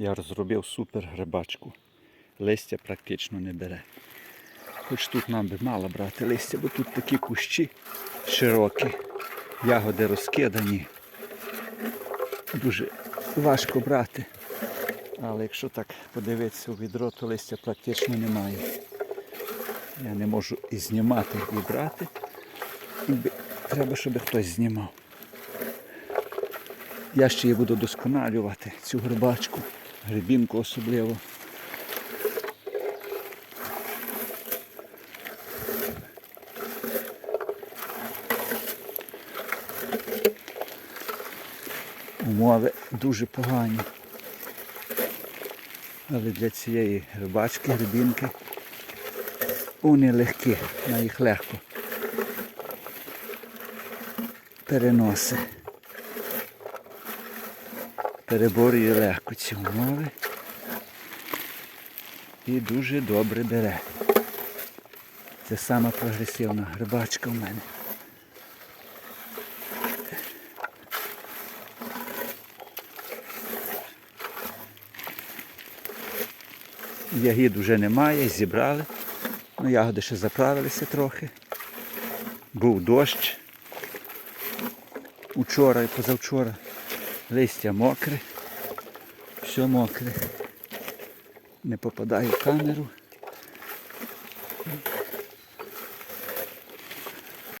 Я розробив супер грибачку. Листя практично не бере. Хоч тут нам би мало брати листя, бо тут такі кущі широкі, ягоди розкидані. Дуже важко брати. Але якщо так подивитися у відро, то листя практично немає. Я не можу і знімати, і брати. Треба, щоб хтось знімав. Я ще її буду досконалювати, цю грибачку, грибінку особливо. Умови дуже погані. Але для цієї рибачки, грибінки, вони легкі, на їх легко переноси. Переборює легко ці умови і дуже добре бере. Це сама прогресивна грибачка в мене. Ягід вже немає, зібрали. Ну, ягоди ще заправилися трохи. Був дощ. Учора і позавчора. Листя мокре. Все мокре. Не попадає в камеру.